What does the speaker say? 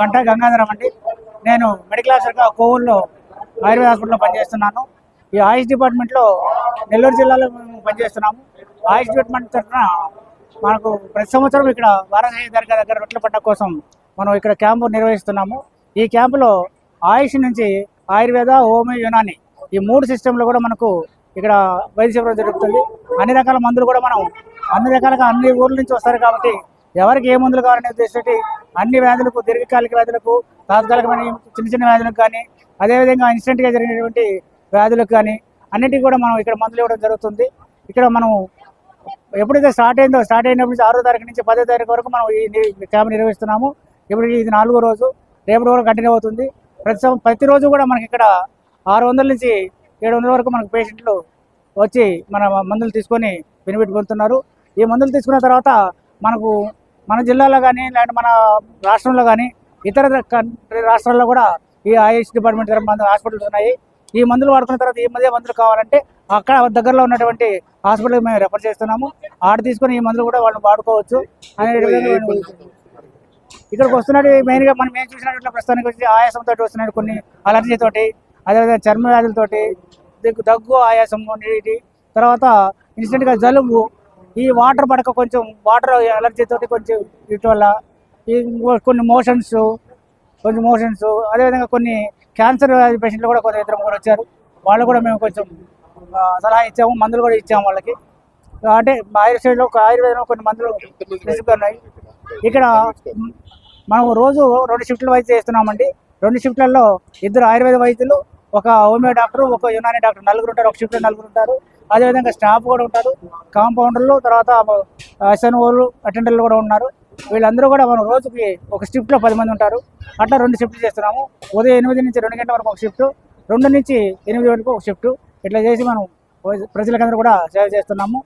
గంటా గంగాధరం అండి. నేను మెడికల్ ఆఫీసర్గా కోవూరులో ఆయుర్వేద హాస్పిటల్లో పనిచేస్తున్నాను. ఈ ఆయుష్ డిపార్ట్మెంట్లో నెల్లూరు జిల్లాలో మేము పనిచేస్తున్నాము. ఆయుష్ డిపార్ట్మెంట్ తరఫున మనకు ప్రతి సంవత్సరం ఇక్కడ వారాహి దర్గా దగ్గర రొట్టెల పండుగ కోసం మనం ఇక్కడ క్యాంపు నిర్వహిస్తున్నాము. ఈ క్యాంపులో ఆయుష్ నుంచి ఆయుర్వేద హోమియో యునాని ఈ మూడు సిస్టంలో కూడా మనకు ఇక్కడ వైద్య సేవలు జరుగుతుంది. అన్ని రకాల మందులు కూడా మనం అన్ని రకాలుగా అన్ని ఊర్ల నుంచి వస్తారు కాబట్టి ఎవరికి ఏ మందులు కావాలనే ఉద్దేశంతో అన్ని వ్యాధులకు దీర్ఘకాలిక వ్యాధులకు తాత్కాలికమైన చిన్న చిన్న వ్యాధులకు కానీ అదేవిధంగా ఇన్స్టెంట్గా జరిగినటువంటి వ్యాధులకు కానీ అన్నిటికీ కూడా మనం ఇక్కడ మందులు ఇవ్వడం జరుగుతుంది. ఇక్కడ మనం ఎప్పుడైతే స్టార్ట్ అయిందో స్టార్ట్ అయినప్పటి నుంచి ఆరో తారీఖు నుంచి పదో తారీఖు వరకు మనం ఈ క్యాంప్ నిర్వహిస్తున్నాము. ఇప్పుడు ఇది నాలుగో రోజు రేపటి వరకు కంటిన్యూ అవుతుంది. ప్రతి ప్రతిరోజు కూడా మనకి ఇక్కడ ఆరు వందల నుంచి ఏడు వందల వరకు మనకు పేషెంట్లు వచ్చి మన మందులు తీసుకొని బెనిఫిట్ పొందుతున్నారు. ఈ మందులు తీసుకున్న తర్వాత మనకు మన జిల్లాలో కానీ లేదంటే మన రాష్ట్రంలో కానీ ఇతర కంట్రీ రాష్ట్రాల్లో కూడా ఈ ఆయుష్ డిపార్ట్మెంట్ మందు హాస్పిటల్స్ ఉన్నాయి. ఈ మందులు వాడుకున్న తర్వాత ఈ మధ్య మందులు కావాలంటే అక్కడ దగ్గరలో ఉన్నటువంటి హాస్పిటల్ మేము రెఫర్ చేస్తున్నాము. ఆడ తీసుకొని ఈ మందులు కూడా వాళ్ళు వాడుకోవచ్చు. అనే ఇక్కడికి వస్తున్నట్టు మెయిన్గా మనం మేము చూసినట్లు ప్రస్తుతానికి వచ్చి ఆయాసంతో వస్తున్నాయి కొన్ని అలర్జీ తోటి అదేవిధంగా చర్మ వ్యాధులతోటి దగ్గు దగ్గు ఆయాసం నీటి తర్వాత ఇన్స్టెంట్గా జలుబు ఈ వాటర్ పడక కొంచెం వాటర్ అలర్జీ తోటి కొంచెం వీటి వల్ల ఈ కొన్ని మోషన్స్ కొంచెం మోషన్స్ అదేవిధంగా కొన్ని క్యాన్సర్ పేషెంట్లు కూడా కొంత ఇద్దరు ముగ్గురు వచ్చారు. వాళ్ళు కూడా మేము కొంచెం సలహా ఇచ్చాము మందులు కూడా ఇచ్చాము వాళ్ళకి. అంటే ఆయుర్వేదంలో ఒక ఆయుర్వేదంలో కొన్ని మందులు తీసుకున్నాయి ఉన్నాయి ఇక్కడ మనం రోజు రెండు షిఫ్ట్లు వైద్యం చేస్తున్నామండి. రెండు షిఫ్ట్లలో ఇద్దరు ఆయుర్వేద వైద్యులు ఒక హోమియో డాక్టర్ ఒక యునాని డాక్టర్. నలుగురు ఉంటారు ఒక షిఫ్ట్లో నలుగురు ఉంటారు. అదేవిధంగా స్టాఫ్ కూడా ఉంటారు. కాంపౌండర్లు తర్వాత ఎస్ఎన్ఓలు అటెండర్లు కూడా ఉన్నారు. వీళ్ళందరూ కూడా మనం రోజుకి ఒక షిఫ్ట్లో పది మంది ఉంటారు. అట్లా రెండు షిఫ్ట్లు చేస్తున్నాము. ఉదయం ఎనిమిది నుంచి రెండు గంటల వరకు ఒక షిఫ్ట్ రెండు నుంచి ఎనిమిది వరకు ఒక షిఫ్ట్ ఇట్లా చేసి మనం ప్రజలకందరూ కూడా సేవ చేస్తున్నాము.